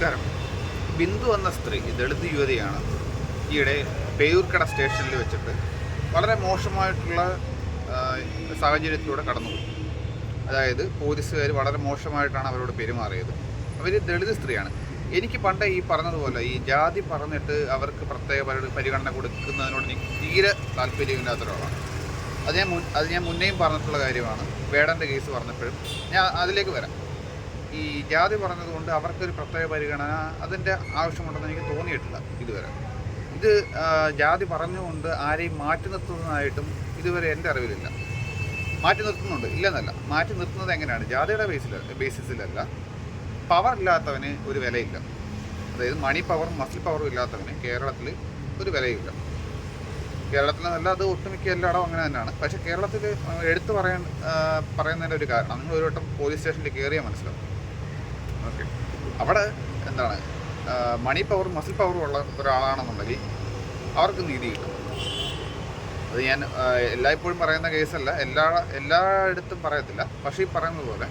നമസ്കാരം. ബിന്ദു എന്ന സ്ത്രീ ദളിത് യുവതിയാണ്. ഈയിടെ പേയൂർക്കട സ്റ്റേഷനിൽ വെച്ചിട്ട് വളരെ മോശമായിട്ടുള്ള സാഹചര്യത്തിലൂടെ കടന്നു അതായത് പോലീസുകാർ വളരെ മോശമായിട്ടാണ് അവരോട് പെരുമാറിയത്. അവർ ദളിത് സ്ത്രീയാണ്. എനിക്ക് പണ്ട് ഈ പറഞ്ഞതുപോലെ ഈ ജാതി പറഞ്ഞിട്ട് അവർക്ക് പ്രത്യേക പരിഗണന കൊടുക്കുന്നതിനോട് എനിക്ക് തീരെ താല്പര്യമില്ലാത്ത ഒരാളാണ്. അത് ഞാൻ മുൻ അത് ഞാൻ മുന്നേയും പറഞ്ഞിട്ടുള്ള കാര്യമാണ്. വേടന്റെ കേസ് പറഞ്ഞപ്പോഴും ഞാൻ അതിലേക്ക് വരാം. ഈ ജാതി പറഞ്ഞതുകൊണ്ട് അവർക്കൊരു പ്രത്യേക പരിഗണന അതിന്റെ ആവശ്യമുണ്ടെന്ന് എനിക്ക് തോന്നിയിട്ടില്ല ഇതുവരെ. ഇത് ജാതി പറഞ്ഞുകൊണ്ട് ആരെയും മാറ്റി നിർത്തുന്നതായിട്ടും ഇതുവരെ എന്റെ അറിവിലില്ല. മാറ്റി നിർത്തുന്നുണ്ട്. ഇല്ലെന്നല്ല. മാറ്റി നിർത്തുന്നത് എങ്ങനെയാണ്? ജാതിയുടെ ബേസിൽ ബേസിസിലല്ല പവർ ഇല്ലാത്തവന് ഒരു വിലയില്ല. അതായത് മണി പവറും മസിൽ പവറും ഇല്ലാത്തവന് കേരളത്തിൽ ഒരു വിലയില്ല. കേരളത്തിലെന്നല്ല അത് ഒട്ടുമിക്ക എല്ലായിടവും അങ്ങനെ തന്നെയാണ്. പക്ഷേ കേരളത്തിൽ എടുത്തു പറയാൻ പറയുന്നതിന്റെ ഒരു കാരണം നിങ്ങൾ ഒരു വട്ടം പോലീസ് സ്റ്റേഷനിൽ കയറിയാൽ മനസ്സിലാവും. ഓക്കെ. അവിടെ എന്താണ്? മണി പവറും മസിൽ പവറും ഉള്ള ഒരാളാണെന്നുണ്ടെങ്കിൽ അവർക്ക് നീതി കിട്ടും. അത് ഞാൻ എല്ലായ്പ്പോഴും പറയുന്ന കേസല്ല. എല്ലാ എല്ലായിടത്തും പറയത്തില്ല. പക്ഷേ ഈ പറയുന്നത് പോലെ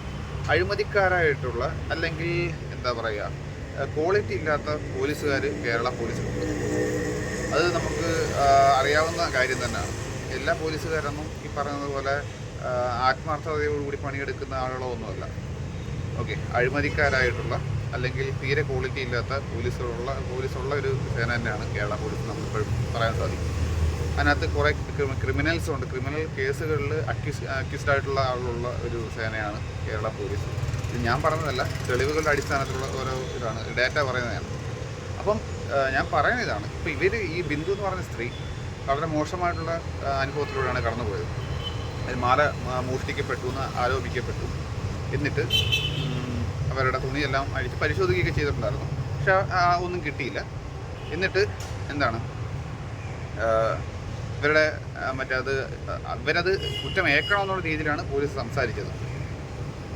അഴിമതിക്കാരായിട്ടുള്ള അല്ലെങ്കിൽ എന്താ പറയുക ക്വാളിറ്റി ഇല്ലാത്ത പോലീസുകാർ കേരള പോലീസിലുണ്ട് അത് നമുക്ക് അറിയാവുന്ന കാര്യം തന്നെയാണ്. എല്ലാ പോലീസുകാരൊന്നും ഈ പറയുന്നത് പോലെ ആത്മാർത്ഥതയോടുകൂടി പണിയെടുക്കുന്ന ആളുകളോ ഒന്നുമല്ല ഓക്കെ അഴിമതിക്കാരായിട്ടുള്ള അല്ലെങ്കിൽ തീരെ ക്വാളിറ്റി ഇല്ലാത്ത പോലീസുള്ള പോലീസുള്ള ഒരു സേന തന്നെയാണ് കേരള പോലീസ് നമുക്കിപ്പോഴും പറയാൻ സാധിക്കും. അതിനകത്ത് കുറേ ക്രിമിനൽസ് ഉണ്ട്. ക്രിമിനൽ കേസുകളിൽ അക്യൂസ് അക്യൂസ്ഡ് ആയിട്ടുള്ള ആളുള്ള ഒരു സേനയാണ് കേരള പോലീസ്. ഇത് ഞാൻ പറഞ്ഞതല്ല തെളിവുകളുടെ അടിസ്ഥാനത്തിലുള്ള ഓരോ ഇതാണ് ഡാറ്റ പറയുന്നതാണ്. അപ്പം ഞാൻ പറയുന്ന ഇതാണ് ഇപ്പോൾ ഇവർ ഈ ബിന്ദു എന്ന് പറഞ്ഞ സ്ത്രീ വളരെ മോശമായിട്ടുള്ള അനുഭവത്തിലൂടെയാണ് കടന്നുപോയത്. മാല മോഷ്ടിക്കപ്പെട്ടു എന്ന് ആരോപിക്കപ്പെട്ടു. എന്നിട്ട് അവരുടെ തുണിയെല്ലാം അഴിച്ച് പരിശോധിക്കുകയൊക്കെ ചെയ്തിട്ടുണ്ടായിരുന്നു. പക്ഷെ ഒന്നും കിട്ടിയില്ല. എന്നിട്ട് എന്താണ്? ഇവരുടെ മറ്റേ അത് ഇവരത് കുറ്റം ഏക്കണമെന്നുള്ള രീതിയിലാണ് പോലീസ് സംസാരിച്ചത്.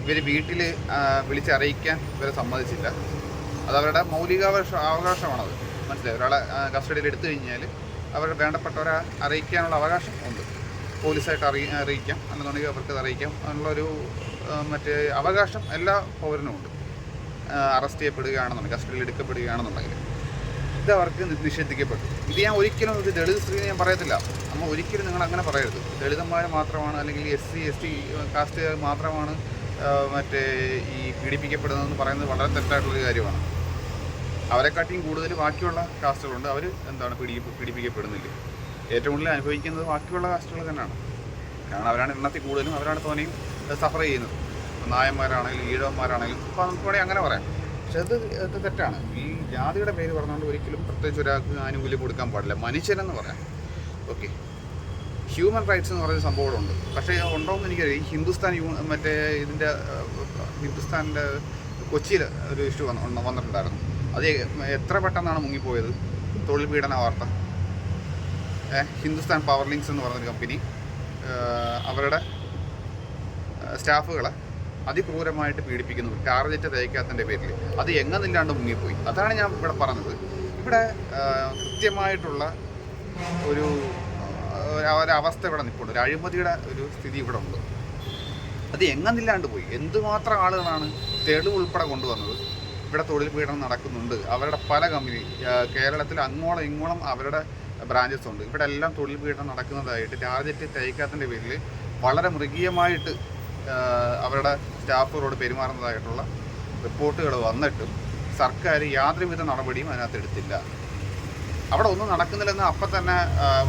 ഇവർ വീട്ടിൽ വിളിച്ചറിയിക്കാൻ ഇവരെ സമ്മതിച്ചില്ല. അത് അവരുടെ മൗലികാവകാശ അവകാശമാണത്. മനസ്സിലായി? ഒരാളെ കസ്റ്റഡിയിൽ എടുത്തു കഴിഞ്ഞാൽ അവരുടെ വേണ്ടപ്പെട്ടവരെ അറിയിക്കാനുള്ള അവകാശം ഉണ്ട്. പോലീസായിട്ട് അറിയി അറിയിക്കാം. അല്ലെന്നുണ്ടെങ്കിൽ അവർക്ക് അറിയിക്കാം. എന്നുള്ളൊരു മറ്റേ അവകാശം എല്ലാ പൗരനും ഉണ്ട്. അറസ്റ്റ് ചെയ്യപ്പെടുകയാണെന്നുണ്ടെങ്കിൽ കസ്റ്റഡിയിൽ എടുക്കപ്പെടുകയാണെന്നുണ്ടെങ്കിൽ ഇത് അവർക്ക് നിഷേധിക്കപ്പെട്ടു. ഇത് ഞാൻ ഒരിക്കലും ഒരു ദളിത് സ്ത്രീ ഞാൻ പറയത്തില്ല. നമ്മൾ ഒരിക്കലും നിങ്ങൾ അങ്ങനെ പറയരുത്. ദളിതന്മാർ മാത്രമാണ് അല്ലെങ്കിൽ എസ് സി എസ് ടി കാസ്റ്റുകാർ മാത്രമാണ് മറ്റേ ഈ പീഡിപ്പിക്കപ്പെടുന്നതെന്ന് പറയുന്നത് വളരെ തെറ്റായിട്ടുള്ളൊരു കാര്യമാണ്. അവരെക്കാട്ടിയും കൂടുതൽ ബാക്കിയുള്ള കാസ്റ്റുകളുണ്ട്. അവർ എന്താണ് പീഡി പീഡിപ്പിക്കപ്പെടുന്നില്ല. ഏറ്റവും കൂടുതൽ അനുഭവിക്കുന്നത് ബാക്കിയുള്ള കാസ്റ്റുകൾ തന്നെയാണ്. കാരണം അവരാണ് എണ്ണത്തിൽ കൂടുതലും അവരാണ് തോനെയും സഫർ ചെയ്യുന്നത്. നായന്മാരാണെങ്കിലും ഈഴവന്മാരാണെങ്കിലും അപ്പോൾ നമുക്ക് വേണമെങ്കിൽ അങ്ങനെ പറയാം. പക്ഷെ അത് അത് തെറ്റാണ്. ഈ ജാതിയുടെ പേര് പറഞ്ഞുകൊണ്ട് ഒരിക്കലും പ്രത്യേകിച്ച് ഒരാൾക്ക് ആനുകൂല്യം കൊടുക്കാൻ പാടില്ല. മനുഷ്യനെന്ന് പറയാം. ഓക്കെ. ഹ്യൂമൻ റൈറ്റ്സ് എന്ന് പറയുന്ന സംഭവം ഇവിടെ ഉണ്ട് പക്ഷേ ഉണ്ടോ എന്ന് എനിക്കറിയാം ഈ ഹിന്ദുസ്ഥാൻ മറ്റേ ഇതിന്റെ ഹിന്ദുസ്ഥാനിന്റെ കൊച്ചിയിൽ ഒരു ഇഷ്യൂ വന്ന് വന്നിട്ടുണ്ടായിരുന്നു. അത് എത്ര പെട്ടെന്നാണ് മുങ്ങിപ്പോയത്? തൊഴിൽ പീഡന വാർത്ത. ഹിന്ദുസ്ഥാൻ പവർ ലിങ്ക്സ് എന്ന് പറഞ്ഞൊരു കമ്പനി അവരുടെ സ്റ്റാഫുകളെ അതിക്രൂരമായിട്ട് പീഡിപ്പിക്കുന്നു ടാർജറ്റ് തയ്ക്കാത്തതിന്റെ പേരിൽ. അത് എങ്ങനില്ലാണ്ട് മുങ്ങിപ്പോയി. അതാണ് ഞാൻ ഇവിടെ പറഞ്ഞത്. ഇവിടെ കൃത്യമായിട്ടുള്ള ഒരു ഒരു- ഒരവസ്ഥ ഇവിടെ നിൽപ്പുണ്ട്. ഒരു അഴിമതിയുടെ ഒരു സ്ഥിതി ഇവിടെ ഉണ്ട്. അത് എങ്ങനില്ലാണ്ട് പോയി. എന്തുമാത്രം ആളുകളാണ് തെളിവ് ഉൾപ്പെടെ കൊണ്ടുവന്നത്? ഇവിടെ തൊഴിൽ പീഡനം നടക്കുന്നുണ്ട്. അവരുടെ പല കമ്പനി കേരളത്തിൽ അങ്ങോളം ഇങ്ങോളം അവരുടെ ബ്രാഞ്ചസ് ഉണ്ട്. ഇവിടെ എല്ലാം തൊഴിൽ പീഡനം നടക്കുന്നതായിട്ട് ടാർജറ്റ് തയ്ക്കാത്തതിന്റെ പേരിൽ വളരെ മൃഗീയമായിട്ട് അവരുടെ സ്റ്റാഫുകളോട് പെരുമാറുന്നതായിട്ടുള്ള റിപ്പോർട്ടുകൾ വന്നിട്ടും സർക്കാർ യാതൊരുവിധ നടപടിയും അതിനകത്ത് എടുത്തില്ല. അവിടെ ഒന്നും നടക്കുന്നില്ലെന്ന് അപ്പം തന്നെ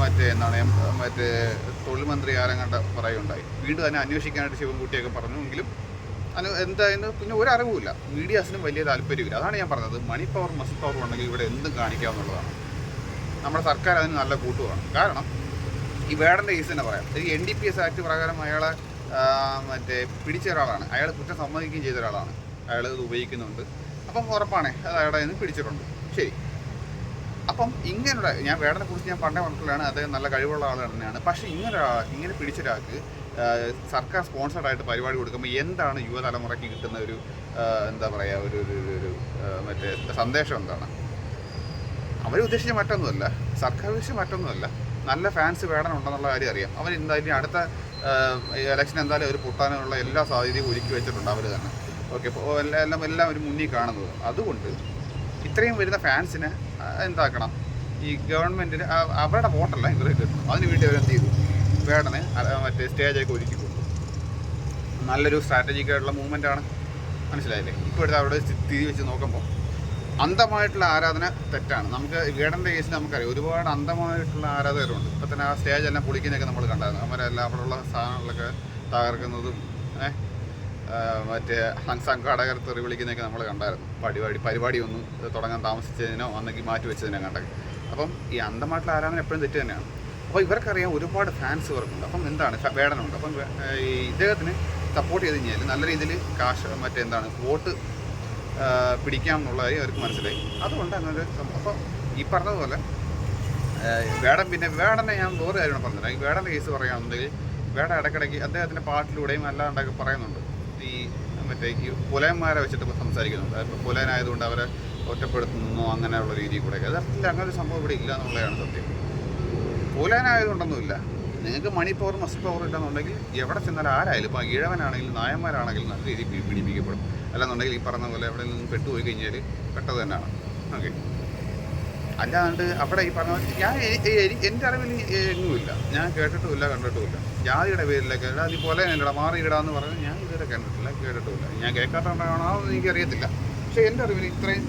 മറ്റേ എന്താണ് മറ്റേ തൊഴിൽ മന്ത്രി ആരങ്ങണ്ട പറയുണ്ടായി. വീണ്ടും അതിനെ അന്വേഷിക്കാനായിട്ട് ശിവൻകുട്ടിയൊക്കെ പറഞ്ഞു എങ്കിലും അനു എന്തായാലും പിന്നെ ഒരു മീഡിയാസിനും വലിയ താല്പര്യമില്ല. അതാണ് ഞാൻ പറഞ്ഞത്. മണി പവർ മസിൽ പവർ ഉണ്ടെങ്കിൽ ഇവിടെ എന്തും കാണിക്കാവുന്നതാണ്. നമ്മുടെ സർക്കാർ അതിന് നല്ല കൂട്ടുവാണ്. കാരണം ഈ വേടന്റെ കേസ് തന്നെ പറയാം. ഈ N D P S act പ്രകാരം അയാളെ മറ്റേ പിടിച്ച ഒരാളാണ് അയാൾ കുറ്റം സമ്മതിക്കുകയും ചെയ്ത ഒരാളാണ് അയാൾ ഇത് ഉപയോഗിക്കുന്നുണ്ട്. അപ്പം ഉറപ്പാണ് അത് അയാളെ നിന്ന് പിടിച്ചിട്ടുണ്ട്. ശരി. അപ്പം ഇങ്ങനെയുള്ള ഞാൻ വേടനെ കുറിച്ച് ഞാൻ പണ്ടേ പറഞ്ഞിട്ടുള്ളതാണ് അദ്ദേഹം നല്ല കഴിവുള്ള ആൾ തന്നെയാണ്. പക്ഷേ ഇങ്ങനെ ഇങ്ങനെ പിടിച്ച ഒരാൾക്ക് സർക്കാർ സ്പോൺസർഡ് ആയിട്ട് പരിപാടി കൊടുക്കുമ്പോൾ എന്താണ് യുവതലമുറയ്ക്ക് കിട്ടുന്ന ഒരു എന്താ പറയുക ഒരു ഒരു ഒരു- മറ്റേ സന്ദേശം എന്താണ്? അവർ ഉദ്ദേശിച്ച മറ്റൊന്നുമല്ല. സർക്കാർ ഉദ്ദേശിച്ച മറ്റൊന്നുമല്ല. നല്ല ഫാൻസ് വേടനുണ്ടെന്നുള്ള കാര്യം അറിയാം. അവർ എന്തായാലും അടുത്ത ഇലക്ഷൻ എന്തായാലും അവർ പൊട്ടാനുള്ള എല്ലാ സാധ്യതയും ഒരുക്കി വെച്ചിട്ടുണ്ട് അവർ തന്നെ. ഓക്കെ അപ്പോൾ എല്ലാം എല്ലാം ഒരു മുന്നിൽ കാണുന്നത്. അതുകൊണ്ട് ഇത്രയും വരുന്ന ഫാൻസിനെ എന്താക്കണം? ഈ ഗവൺമെന്റിന് അവരുടെ വോട്ടല്ല ഇവർ കിട്ടണം അതിന് വേണ്ടി അവരെന്ത് ചെയ്തു? വേടനെ മറ്റേ സ്റ്റേജൊക്കെ ഒരുക്കി കൊടുത്തു. നല്ലൊരു സ്ട്രാറ്റജിക്കായിട്ടുള്ള മൂവ്മെന്റ് ആണ്. മനസ്സിലായില്ലേ? ഇപ്പോഴത്തെ അവിടെ സ്ഥിതി വെച്ച് നോക്കുമ്പോൾ അന്ധമായിട്ടുള്ള ആരാധന തെറ്റാണ്. നമുക്ക് വേടന്റെ കേസിൽ നമുക്കറിയാം. ഒരുപാട് അന്ധമായിട്ടുള്ള ആരാധകരുണ്ട്. ഇപ്പം തന്നെ ആ സ്റ്റേജ് എല്ലാം പൊളിക്കുന്നതൊക്കെ നമ്മൾ കണ്ടായിരുന്നു. അവരെല്ലാം അവിടെയുള്ള സാധനങ്ങളൊക്കെ തകർക്കുന്നതും മറ്റേ സംഘാടകർ തെറി വിളിക്കുന്നതൊക്കെ നമ്മൾ കണ്ടായിരുന്നു. പരിപാടി പരിപാടി ഒന്ന് തുടങ്ങാൻ താമസിച്ചതിനോ അന്നെങ്കിൽ മാറ്റി വെച്ചതിനോ കണ്ടത്. അപ്പം ഈ അന്ധമായിട്ടുള്ള ആരാധന എപ്പോഴും തെറ്റ് തന്നെയാണ്. അപ്പോൾ ഇവർക്കറിയാം ഒരുപാട് ഫാൻസ് ഇവർക്കുണ്ട്. അപ്പം എന്താണ്? വേടനുണ്ട്. അപ്പം ഈ ഇദ്ദേഹത്തിന് സപ്പോർട്ട് ചെയ്ത് കഴിഞ്ഞാൽ നല്ല രീതിയിൽ കാശ് മറ്റേ എന്താണ് വോട്ട് പിടിക്കാം എന്നുള്ളതായി അവർക്ക് മനസ്സിലായി. അതുകൊണ്ട് അങ്ങനെ അപ്പോൾ ഈ പറഞ്ഞതുപോലെ വേടം പിന്നെ വേടനെ ഞാൻ വേറെ കാര്യമാണ് പറഞ്ഞത്. ഈ വേടന്റെ കേസ് പറയുകയാണെന്നുണ്ടെങ്കിൽ വേട ഇടയ്ക്കിടയ്ക്ക് അദ്ദേഹത്തിന്റെ പാട്ടിലൂടെയും അല്ലാണ്ടൊക്കെ പറയുന്നുണ്ട്. ഈ മറ്റേ ഈ പുലയന്മാരെ വെച്ചിട്ട് സംസാരിക്കുന്നുണ്ട്. അതിപ്പോൾ പുലയനായതുകൊണ്ട് അവരെ ഒറ്റപ്പെടുത്തുന്നു അങ്ങനെയുള്ള രീതിയിൽ കൂടെയൊക്കെ. അതിൽ അങ്ങനെ ഒരു സംഭവം ഇവിടെ ഇല്ല എന്നുള്ളതാണ് സത്യം. പുലയനായതുകൊണ്ടൊന്നുമില്ല. നിങ്ങൾക്ക് മണി പവർ മസ്റ്റ് പവർ ഇല്ലെന്നുണ്ടെങ്കിൽ എവിടെ ചെന്നാൽ ആരായാലും ഇപ്പോൾ ഈഴവനാണെങ്കിലും നായന്മാരാണെങ്കിലും നല്ല രീതിയിൽ പിടിപ്പിക്കപ്പെടും. അല്ലാന്നുണ്ടെങ്കിൽ ഈ പറഞ്ഞ പോലെ എവിടെ നിന്നും പെട്ടുപോയി കഴിഞ്ഞാൽ പെട്ടത് തന്നെയാണ്. ഓക്കെ അല്ലാണ്ട് അവിടെ ഈ പറഞ്ഞ പോലെ ഞാൻ എന്റെ അറിവിൽ എങ്ങുമില്ല. ഞാൻ കേട്ടിട്ടുമില്ല കണ്ടിട്ടുമില്ല. ജാതിയുടെ പേരിലൊക്കെ അതുപോലെ നീ പോലെ എന്നടാ മാറി ഇടാന്ന് പറഞ്ഞ് ഞാൻ ഇതുവരെ കണ്ടിട്ടില്ല കേട്ടിട്ടുമില്ല. ഞാൻ കേൾക്കാത്തതുകൊണ്ടാണോ എന്ന് എനിക്കറിയത്തില്ല പക്ഷേ എന്റെ അറിവിൽ ഇത്രയും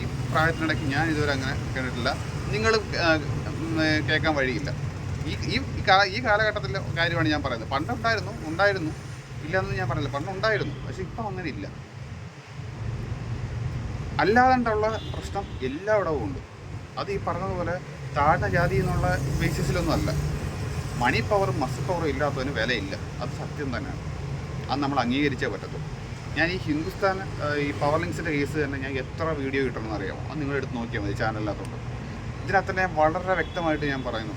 ഈ പ്രായത്തിനിടയ്ക്ക് ഞാൻ ഇതുവരെ അങ്ങനെ കേട്ടിട്ടില്ല. നിങ്ങൾ കേൾക്കാൻ വഴിയില്ല. ഈ ഈ ഈ കാലഘട്ടത്തിലെ കാര്യമാണ് ഞാൻ പറയുന്നത്. പണ്ടുണ്ടായിരുന്നു ഉണ്ടായിരുന്നു. ഇല്ലയെന്ന് ഞാൻ പറഞ്ഞില്ല. പണ്ടുണ്ടായിരുന്നു. പക്ഷെ ഇപ്പം അങ്ങനെ ഇല്ല അല്ലാതെണ്ടുള്ള പ്രശ്നം എല്ലായിടവും ഉണ്ട്. അത് ഈ പറഞ്ഞതുപോലെ താഴ്ന്ന ജാതി എന്നുള്ള ബേസിസിലൊന്നും അല്ല. മണി പവറും മസ് പവറും ഇല്ലാത്തതിന് വിലയില്ല. അത് സത്യം തന്നെയാണ്. അത് നമ്മൾ അംഗീകരിച്ചേ പറ്റത്തുള്ളൂ. ഞാൻ ഈ ഹിന്ദുസ്ഥാൻ ഈ പവർ ലിങ്സിന്റെ കേസ് തന്നെ ഞാൻ എത്ര വീഡിയോ കിട്ടണമെന്ന് അറിയാമോ? അത് നിങ്ങളെടുത്ത് നോക്കിയാൽ മതി. ചാനലിനകത്തുണ്ട് ഇതിനകത്ത് തന്നെ വളരെ വ്യക്തമായിട്ട് ഞാൻ പറയുന്നു.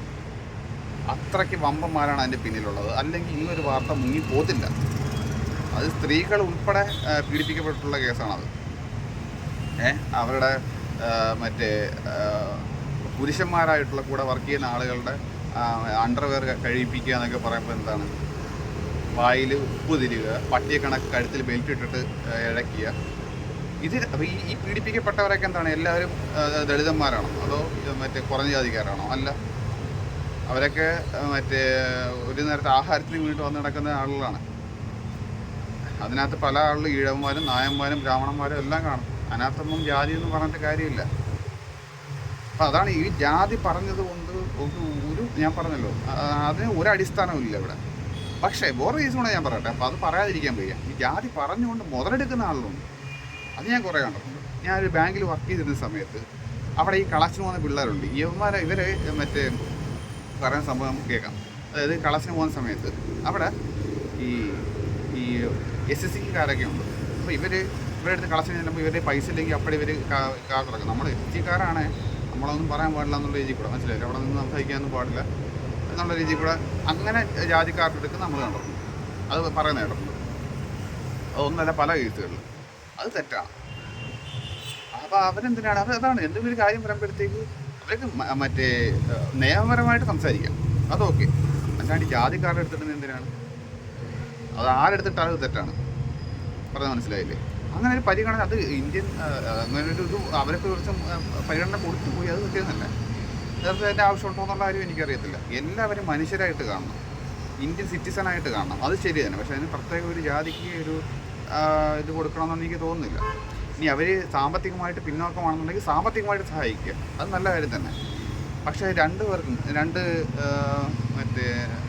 അത്രയ്ക്ക് വമ്പന്മാരാണ് അതിന്റെ പിന്നിലുള്ളത്. അല്ലെങ്കിൽ ഈ ഒരു വാർത്ത മുങ്ങി പോകത്തില്ല അത് സ്ത്രീകൾ ഉൾപ്പെടെ പീഡിപ്പിക്കപ്പെട്ടിട്ടുള്ള കേസാണത്. ഏ അവരുടെ മറ്റേ പുരുഷന്മാരായിട്ടുള്ള കൂടെ വർക്ക് ചെയ്യുന്ന ആളുകളുടെ അണ്ടർവെയർ കഴിപ്പിക്കുക എന്നൊക്കെ പറയുമ്പോൾ എന്താണ്? വായിൽ ഉപ്പ് തിരിക പട്ടിയെ കണക്ക് കഴുത്തിൽ ബെൽറ്റ് ഇട്ടിട്ട് ഇഴക്കുക ഇത് ഈ ഈ പീഡിപ്പിക്കപ്പെട്ടവരൊക്കെ എന്താണ്? എല്ലാവരും ദളിതന്മാരാണോ? അതോ മറ്റേ കുറഞ്ഞ ജാതിക്കാരാണോ? അല്ല. അവരൊക്കെ മറ്റേ ഒരു നേരത്തെ ആഹാരത്തിന് വേണ്ടി വന്ന് നടക്കുന്ന ആളുകളാണ്. അതിനകത്ത് പല ആളുകളും ഈഴവന്മാരും നായന്മാരും ബ്രാഹ്മണന്മാരും എല്ലാം കാണും. അതിനകത്തൊന്നും ജാതി എന്ന് പറഞ്ഞിട്ട് കാര്യമില്ല. അപ്പം അതാണ് ഈ ജാതി പറഞ്ഞത് കൊണ്ട് ഒരു ഞാൻ പറഞ്ഞല്ലോ അതിന് ഒരു അടിസ്ഥാനവും ഇല്ല ഇവിടെ. പക്ഷേ വേറെ റീസൺ കൂടെ ഞാൻ പറയട്ടെ. അപ്പോൾ അത് പറയാതിരിക്കാൻ വയ്യ. ഈ ജാതി പറഞ്ഞുകൊണ്ട് മുതലെടുക്കുന്ന ആളുകളുണ്ട്. അത് ഞാൻ കുറേ കണ്ടിട്ടുണ്ട്. ഞാനൊരു ബാങ്കിൽ വർക്ക് ചെയ്തിരുന്ന സമയത്ത് അവിടെ ഈ കളക്ഷന് പോകുന്ന പിള്ളേരുണ്ട്. ഇവന്മാരെ ഇവരെ മറ്റേ പറയുന്ന സംഭവം നമുക്ക് കേൾക്കാം. അതായത് കളസിന് പോകുന്ന സമയത്ത് അവിടെ ഈ ഈ എസ് എസ് സിക്കാരൊക്കെ ഉണ്ട്. അപ്പോൾ ഇവർ ഇവരുടെ അടുത്ത് കളസിന് ചെല്ലുമ്പോൾ ഇവരുടെ പൈസ ഇല്ലെങ്കിൽ അപ്പടി ഇവർ കാർ തുറക്കും നമ്മൾ എസ് സിക്കാരാണ് നമ്മളൊന്നും പറയാൻ പാടില്ല എന്നുള്ള രീതിയിൽ കൂടെ. മനസ്സിലായില്ല? അവിടെ നിന്ന് സംസാരിക്കാനൊന്നും പാടില്ല എന്നുള്ള രീതിയിൽ കൂടെ അങ്ങനെ ജാതിക്കാരുടെ എടുക്കുന്ന നമ്മൾ കണ്ടിട്ടുണ്ട് അത് പറയുന്ന കേട്ടിട്ടുണ്ട്. അതൊന്നല്ല പല കേസുകളിലും. അത് തെറ്റാണ്. അപ്പോൾ അവരെന്തിനാണ്? അത് അതാണ്. എന്തെങ്കിലും ഒരു കാര്യം പറയുമ്പോഴത്തേക്ക് മ- മറ്റേ നിയമപരമായിട്ട് സംസാരിക്കാം. അതൊക്കെ അല്ലാണ്ട് ജാതിക്കാരുടെ എടുത്തിട്ട് എന്തിനാണ്? അത് ആരെടുത്തിട്ടാൽ അത് തെറ്റാണ്? പറഞ്ഞാൽ മനസ്സിലായില്ലേ? അങ്ങനെ ഒരു പരിഗണന അത് ഇന്ത്യൻ അങ്ങനെ ഒരു ഇത് അവരൊക്കെ കുറച്ച് പരിഗണന കൊടുത്തു പോയി അത് തെറ്റിയെന്നല്ല നേരത്തെ അതിന്റെ ആവശ്യമുണ്ടോ എന്നുള്ള കാര്യം എനിക്കറിയത്തില്ല. എല്ലാവരും മനുഷ്യരായിട്ട് കാണണം. ഇന്ത്യൻ സിറ്റിസൺ ആയിട്ട് കാണണം. അത് ശരി തന്നെ പക്ഷേ അതിന് പ്രത്യേക ഒരു ജാതിക്ക് ഒരു ഇത് കൊടുക്കണമെന്നൊന്നും എനിക്ക് തോന്നുന്നില്ല. ഇനി അവർ സാമ്പത്തികമായിട്ട് പിന്നോക്കമാണെന്നുണ്ടെങ്കിൽ സാമ്പത്തികമായിട്ട് സഹായിക്കുക. അത് നല്ല കാര്യം തന്നെ. പക്ഷേ രണ്ട് പേർക്കും രണ്ട് മറ്റേ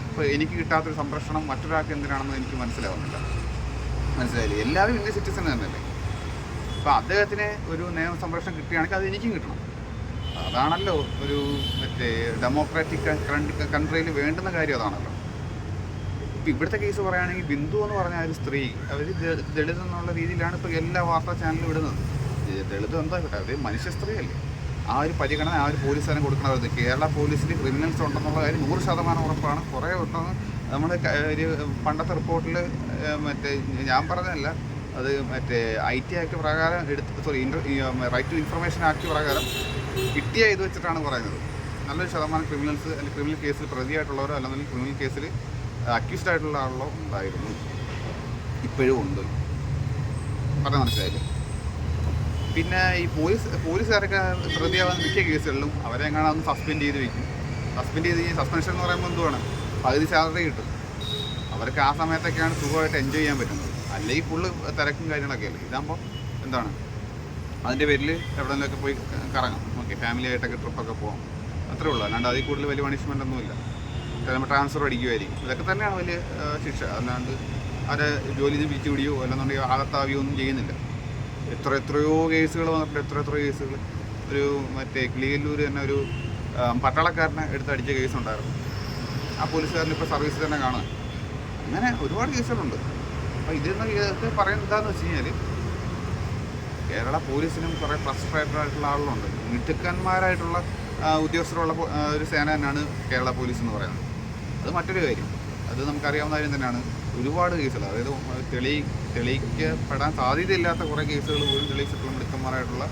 ഇപ്പോൾ എനിക്ക് കിട്ടാത്തൊരു സംരക്ഷണം മറ്റൊരാൾക്ക് എന്തിനാണെന്ന് എനിക്ക് മനസ്സിലാവുന്നില്ല. മനസ്സിലായില്ലേ? എല്ലാവരും ഇന്ത്യൻ സിറ്റിസൺ തന്നെയല്ലേ? അപ്പോൾ അദ്ദേഹത്തിന് ഒരു നിയമ സംരക്ഷണം കിട്ടുകയാണെങ്കിൽ അത് എനിക്കും കിട്ടണം. അതാണല്ലോ ഒരു മറ്റേ ഡെമോക്രാറ്റിക് കൺട്രിയിൽ വേണ്ടുന്ന കാര്യം അതാണല്ലോ. ഇപ്പം ഇവിടുത്തെ കേസ് പറയുകയാണെങ്കിൽ ബിന്ദു എന്ന് പറഞ്ഞ ഒരു സ്ത്രീ അവർ ദളിത് എന്നുള്ള രീതിയിലാണ് ഇപ്പോൾ എല്ലാ വാർത്താ ചാനലും ഇടുന്നത്. ദളിത് എന്താ അവർ മനുഷ്യ സ്ത്രീയല്ലേ. ആ ഒരു പരിഗണന ആ ഒരു പോലീസ് പോലീസുകാരൻ കൊടുക്കണത് കേരള പോലീസിൽ ക്രിമിനൽസ് ഉണ്ടെന്നുള്ള കാര്യം നൂറ് ശതമാനം ഉറപ്പാണ്. കുറേ ഉണ്ടെന്ന് നമ്മൾ ഒരു പണ്ടത്തെ റിപ്പോർട്ടിൽ മറ്റേ ഞാൻ പറഞ്ഞതല്ല. അത് മറ്റേ ഐ ടി ആക്ട് പ്രകാരം എടുത്ത് sorry inter right to information act പ്രകാരം കിട്ടിയ ഇത് വെച്ചിട്ടാണ് പറയുന്നത്. നല്ലൊരു ശതമാനം ക്രിമിനൽസ് അല്ലെങ്കിൽ ക്രിമിനൽ കേസിൽ പ്രതിയായിട്ടുള്ളവരോ അല്ലെങ്കിൽ ക്രിമിനൽ കേസിൽ അക്യൂസ്ഡ് ആയിട്ടുള്ള ആളുകളോ ഉണ്ടായിരുന്നു ഇപ്പോഴും ഉണ്ട്. പറഞ്ഞ മനസ്സിലായില്ലേ? പിന്നെ ഈ പോലീസ് പോലീസുകാരൊക്കെ പ്രതിയാവുന്ന മിക്ക കേസുകളിലും അവരെ എങ്ങനെ ഒന്ന് സസ്പെൻഡ് ചെയ്ത് വയ്ക്കും സസ്പെൻഡ് ചെയ്ത് കഴിഞ്ഞാൽ സസ്പെൻഷൻ എന്ന് പറയുമ്പോൾ എന്തുവാണ്? പകുതി സാലറി കിട്ടും. അവർക്ക് ആ സമയത്തൊക്കെയാണ് സുഖമായിട്ട് എൻജോയ് ചെയ്യാൻ പറ്റുന്നത്. അല്ലെങ്കിൽ ഫുള്ള് തിരക്കും കാര്യങ്ങളൊക്കെ അല്ലേ ഇതാകുമ്പോൾ എന്താണ്? അതിന്റെ പേരിൽ എവിടെയെങ്കിലുമൊക്കെ പോയി കറങ്ങാം. ഓക്കെ ഫാമിലി ആയിട്ടൊക്കെ ട്രിപ്പൊക്കെ പോകാം അത്രേ ഉള്ളൂ. അല്ലാണ്ട് അതിൽ കൂടുതൽ വലിയ പണിഷ്മെന്റ് ഒന്നുമില്ല. ചിലപ്പോൾ ട്രാൻസ്ഫർ അടിക്കുമായിരിക്കും ഇതൊക്കെ തന്നെയാണ് വലിയ ശിക്ഷ. അല്ലാണ്ട് അവരെ ജോലി നിന്ന് പിരിച്ചു വിടിയോ അല്ലെന്നുണ്ടെങ്കിൽ ആകത്താവിയോ ഒന്നും ചെയ്യുന്നില്ല. എത്ര എത്രയോ കേസുകൾ വന്നിട്ടുണ്ട്. എത്ര എത്രയോ കേസുകൾ ഒരു മറ്റേ കിളിയല്ലൂർ തന്നെ ഒരു പട്ടാളക്കാരനെ എടുത്തടിച്ച കേസുണ്ടായിരുന്നു. ആ പോലീസുകാരൻ ഇപ്പോൾ സർവീസിൽ തന്നെ കാണുക. അങ്ങനെ ഒരുപാട് കേസുകളുണ്ട്. അപ്പോൾ ഇതിൽ നിന്ന് ഇതൊക്കെ പറയുന്നത് എന്താണെന്ന് വെച്ച് കഴിഞ്ഞാൽ കേരള പോലീസിനും കുറേ ഫ്രസ്ട്രേറ്റഡ് ആയിട്ടുള്ള ആളുകളുണ്ട്. മിടുക്കന്മാരായിട്ടുള്ള ഉദ്യോഗസ്ഥരുള്ള ഒരു സേന തന്നെയാണ് കേരള പോലീസ് എന്ന് പറയുന്നത്. അത് മറ്റൊരു കാര്യം. അത് നമുക്കറിയാവുന്ന കാര്യം തന്നെയാണ്. ഒരുപാട് കേസുകൾ അതായത് തെളി തെളിയിക്കപ്പെടാൻ സാധ്യതയില്ലാത്ത കുറേ കേസുകൾ പോലും തെളിയിച്ചിട്ടുള്ള മിടുക്കന്മാരായിട്ടുള്ള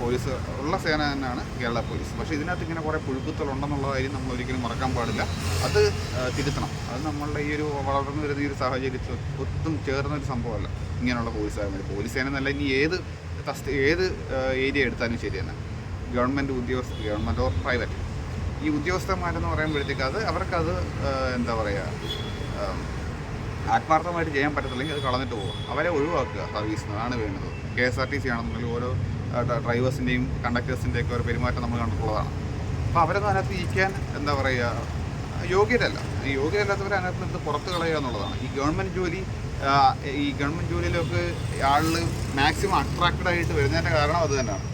പോലീസ് ഉള്ള സേന തന്നെയാണ് കേരള പോലീസ്. പക്ഷേ ഇതിനകത്ത് ഇങ്ങനെ കുറേ പുഴുക്കുത്തൽ ഉണ്ടെന്നുള്ള കാര്യം നമ്മൾ ഒരിക്കലും മറക്കാൻ പാടില്ല. അത് തിരുത്തണം. അത് നമ്മളുടെ ഈ ഒരു വളർന്നു വരുന്ന ഈ ഒരു സാഹചര്യത്തിൽ ഒത്തും ചേർന്ന ഒരു സംഭവമല്ല ഇങ്ങനെയുള്ള പോലീസ് സേന പോലീസ് സേന എന്നല്ല ഇനി ഏത് തസ്തി ഏത് ഏരിയ എടുത്താലും ശരി തന്നെ. ഗവൺമെന്റ് ഉദ്യോഗസ്ഥ ഗവൺമെന്റ് ഓർ പ്രൈവറ്റ്. ഈ ഉദ്യോഗസ്ഥന്മാരെന്ന് പറയുമ്പോഴത്തേക്ക് അത് അവർക്കത് എന്താ പറയുക ആത്മാർത്ഥമായിട്ട് ചെയ്യാൻ പറ്റത്തില്ലെങ്കിൽ അത് കളഞ്ഞിട്ട് പോകും അവരെ ഒഴിവാക്കുക. സർവീസിൽ നിന്നാണ് വേണ്ടത്. K S R T C ആണെന്നുണ്ടെങ്കിൽ ഓരോ ഡ്രൈവേഴ്സിന്റെയും കണ്ടക്ടേഴ്സിന്റെയൊക്കെ ഒരു പെരുമാറ്റം നമ്മൾ കണ്ടിട്ടുള്ളതാണ്. അപ്പോൾ അവരൊന്നും അതിനകത്ത് ഇരിക്കാൻ എന്താ പറയുക യോഗ്യരല്ല. യോഗ്യരല്ലാത്തവരെ അതിനകത്ത് നിന്ന് പുറത്ത് കളയുക എന്നുള്ളതാണ്. ഈ ഗവൺമെന്റ് ജോലി ഈ ഗവൺമെന്റ് ജോലിയിലൊക്കെ ആളിൽ മാക്സിമം അട്രാക്റ്റഡ് ആയിട്ട് വരുന്നതിന്റെ കാരണം അത് തന്നെയാണ്.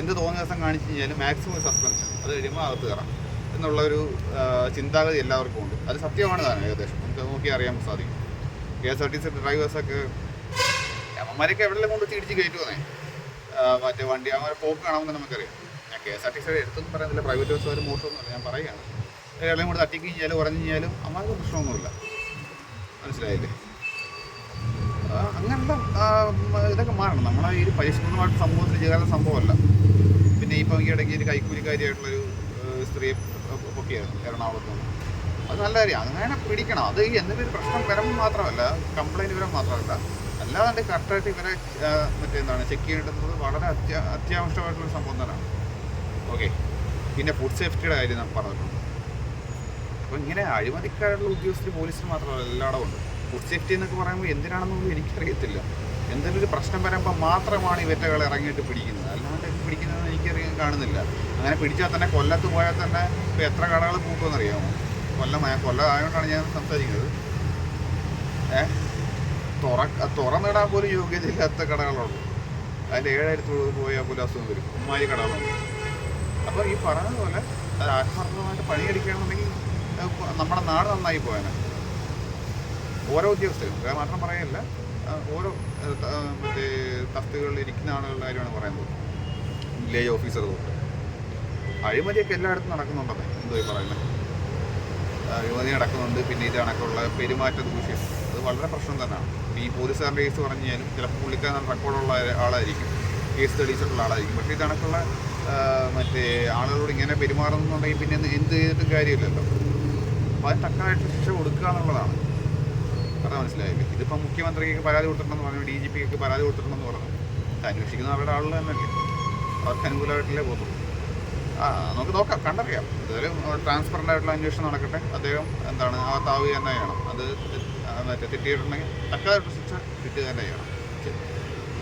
എന്ത് തോന്നിയ ദിവസം കാണിച്ചു കഴിഞ്ഞാലും മാക്സിമം സസ്പെൻഷൻ അത് കഴിയുമ്പോൾ അകത്ത് കയറാം. എന്നുള്ള ഒരു ചിന്താഗതി എല്ലാവർക്കും ഉണ്ട്. അത് സത്യമാണ് താനും ഏകദേശം. നമുക്ക് നോക്കി അറിയാൻ സാധിക്കും. K S R T C ഡ്രൈവേഴ്സൊക്കെ അമ്മമാരൊക്കെ എവിടെയെല്ലാം കൊണ്ട് തിരിച്ച് കയറ്റുവന്നേ മറ്റേ വണ്ടി അവരെ പോക്ക് കാണാമെന്ന് നമുക്കറിയാം. ഞാൻ കെ എസ് ആർ ടി സിയുടെ എടുത്തൊന്നും പറയുന്നില്ല പ്രൈവറ്റ് ബസ്സുകാർ മോശമൊന്നുമില്ല ഞാൻ പറയുകയാണ്. എല്ലാം കൂടെ തട്ടിക്കഴിഞ്ഞാലും ഉറഞ്ഞു കഴിഞ്ഞാലും അമ്മമാർക്ക് പ്രശ്നമൊന്നുമില്ല. മനസ്സിലായില്ലേ? ആ, ഇതൊക്കെ മാറണം. നമ്മളെ ഈ പരിഷ്കൃതമായിട്ട് സമൂഹത്തിൽ ചെയ്യാനുള്ള സംഭവമല്ല. പിന്നെ ഇപ്പം ഈ ഇടയ്ക്ക് ഒരു കൈക്കൂലിക്കാരിയായിട്ടുള്ളൊരു സ്ത്രീയെ പൊക്കിയായിരുന്നു എറണാകുളത്ത് നിന്ന് അത് നല്ല കാര്യം. അങ്ങനെ പിടിക്കണം. അത് എന്തെങ്കിലും ഒരു പ്രശ്നം വരുമ്പോൾ മാത്രമല്ല കംപ്ലൈന്റ് വരാൻ മാത്രമല്ല. അല്ലാതെ കറക്റ്റായിട്ട് ഇവരെ മറ്റേ എന്താണ് ചെക്ക് ചെയ്യേണ്ടുന്നത് വളരെ അത്യാ അത്യാവശ്യമായിട്ടുള്ള സംഭവം തന്നെയാണ്. ഓക്കെ പിന്നെ ഫുഡ് സേഫ്റ്റിയുടെ കാര്യം ഞാൻ പറഞ്ഞിട്ടുണ്ട്. അപ്പോൾ ഇങ്ങനെ അഴിമതിക്കാരുള്ള ഉദ്യോഗസ്ഥർ പോലീസിന് മാത്രമല്ല എല്ലായിടവും ഉണ്ട്. ഫുഡ് സേഫ്റ്റി എന്നൊക്കെ പറയുമ്പോൾ എന്തിനാണെന്നൊന്നും എനിക്കറിയത്തില്ല. എന്തെങ്കിലും ഒരു പ്രശ്നം വരുമ്പോൾ മാത്രമാണ് ഈ വെറ്റകൾ ഇറങ്ങിയിട്ട് പിടിക്കുന്നത്. അല്ലാണ്ട് പിടിക്കുന്നതെന്ന് എനിക്കറിയാൻ കാണുന്നില്ല. അങ്ങനെ പിടിച്ചാൽ തന്നെ കൊല്ലത്ത് പോയാൽ തന്നെ ഇപ്പോൾ എത്ര കടകൾ പൂട്ടുമെന്ന് അറിയാമോ കൊല്ലം കൊല്ലം ആയതുകൊണ്ടാണ് ഞാൻ സംസാരിക്കുന്നത്. ഏ? തുറ തുറന്നിടാൻ പോലും യോഗ്യതയില്ലാത്ത കടകളുള്ളൂ. അതിന്റെ ഏഴായിരത്തി പോയാൽ പോലും അസുഖം വരും. ഉമ്മാരി കടകളുണ്ട്. അപ്പോൾ ഈ പറഞ്ഞതുപോലെ അത് ആത്മാർത്ഥമായിട്ട് പണിയെടുക്കുകയാണെന്നുണ്ടെങ്കിൽ നമ്മുടെ നാട് നന്നായി പോയാനെ. ഓരോ ഉദ്യോഗസ്ഥരും വേറെ മാത്രം പറയല്ല ഓരോ മറ്റേ തസ്തികകളിൽ ഇരിക്കുന്ന ആളുകളുടെ കാര്യമാണ് പറയുന്നത് വില്ലേജ് ഓഫീസർ തൊട്ട്. അഴിമതിയൊക്കെ എല്ലായിടത്തും നടക്കുന്നുണ്ടെന്നേ എന്തോ ഈ പറയുന്നത് അഴിമതി നടക്കുന്നുണ്ട് പിന്നെ ഇത് കണക്കുള്ള പെരുമാറ്റ ദൂഷ്യം. അത് വളരെ പ്രശ്നം തന്നെയാണ്. ഈ പോലീസുകാരുടെ കേസ് പറഞ്ഞു കഴിഞ്ഞാലും ചിലപ്പോൾ പുള്ളിക്കാരൻ റെക്കോർഡുള്ള ആളായിരിക്കും. കേസ് തെളിയിച്ചിട്ടുള്ള ആളായിരിക്കും. പക്ഷേ ഇത് കണക്കുള്ള മറ്റേ ആളുകളോട് ഇങ്ങനെ പെരുമാറുന്നുണ്ടെങ്കിൽ പിന്നെ എന്ത് ചെയ്തിട്ടും കാര്യമില്ലല്ലോ. അപ്പോൾ അത് തക്കായിട്ട് ശിക്ഷ കൊടുക്കുക എന്നുള്ളതാണ്. അതാ മനസ്സിലായില്ല. ഇതിപ്പോൾ മുഖ്യമന്ത്രിക്ക് പരാതി കൊടുത്തിട്ടുണ്ടെന്ന് പറഞ്ഞു ഡി ജി പിക്ക് പരാതി കൊടുത്തിട്ടുണ്ടെന്ന് പറഞ്ഞു. ഇത് അന്വേഷിക്കുന്ന അവരുടെ ആളുകൾ തന്നെയല്ലേ? അവർക്ക് അനുകൂലമായിട്ടല്ലേ പോകുള്ളൂ ആ നമുക്ക് നോക്കാം കണ്ടറിയാം. എന്തായാലും ട്രാൻസ്പെറന്റ് ആയിട്ടുള്ള അന്വേഷണം നടക്കട്ടെ. അദ്ദേഹം എന്താണ് ആ താവുക തന്നെ ചെയ്യണം. അത് മറ്റേ തെറ്റിയിട്ടുണ്ടെങ്കിൽ തക്കതായിട്ട് ശിക്ഷ കിട്ടുക തന്നെ ചെയ്യണം. ശരി.